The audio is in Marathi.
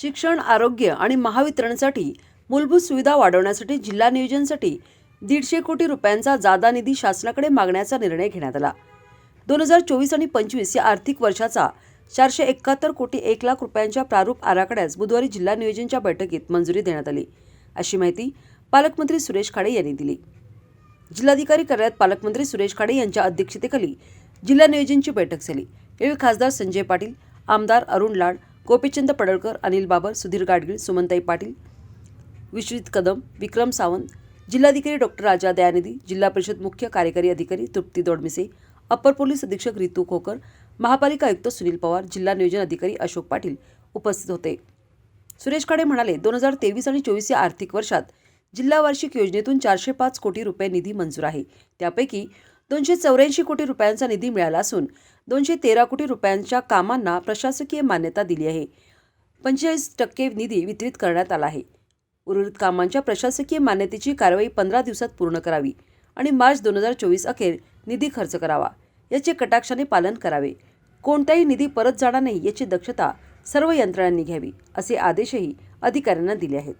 शिक्षण आरोग्य आणि महावितरणसाठी मूलभूत सुविधा वाढवण्यासाठी जिल्हा नियोजनसाठी दीडशे कोटी रुपयांचा जादा निधी शासनाकडे मागण्याचा निर्णय घेण्यात आला. दोन हजार चोवीस आणि पंचवीस या आर्थिक वर्षाचा चारशे एकाहत्तर कोटी एक लाख रुपयांच्या प्रारूप आराखड्यास बुधवारी जिल्हा नियोजनच्या बैठकीत मंजुरी देण्यात आली. अशी माहिती पालकमंत्री सुरेश खाडे यांनी दिली. जिल्हाधिकारी कार्यालयात पालकमंत्री सुरेश खाडे यांच्या अध्यक्षतेखाली जिल्हा नियोजनची बैठक झाली. यावेळी खासदार संजय पाटील आमदार अरुण लाड गोपीचंद पडळकर अनिल बाबर सुधीर गाडगीळ सुमनताई पाटील विश्वित कदम विक्रम सावंत जिल्हाधिकारी डॉक्टर राजा दयानिधी जिल्हा परिषद मुख्य कार्यकारी अधिकारी तृप्ती दोडमिसे अपर पोलीस अधीक्षक रितू खोकर महापालिका आयुक्त सुनील पवार जिल्हा नियोजन अधिकारी अशोक पाटील उपस्थित होते. सुरेश खाडे म्हणाले दोन हजार तेवीस आणि चोवीस या आर्थिक वर्षात जिल्हा वार्षिक योजनेतून चारशे पाच कोटी रुपये निधी मंजूर आहे. त्यापैकी दोनशे चौऱ्याऐंशी कोटी रुपयांचा निधी मिळाला असून दोनशे तेरा कोटी रुपयांच्या कामांना प्रशासकीय मान्यता दिली आहे. पंचेचाळीस टक्के निधी वितरित करण्यात आला आहे. उर्वरित कामांच्या प्रशासकीय मान्यतेची कारवाई पंधरा दिवसात पूर्ण करावी आणि मार्च दोन हजार चोवीस अखेर निधी खर्च करावा याचे कटाक्षाने पालन करावे. कोणताही निधी परत जाणार नाही याची दक्षता सर्व यंत्रणांनी घ्यावी असे आदेशही अधिकाऱ्यांना दिले आहेत.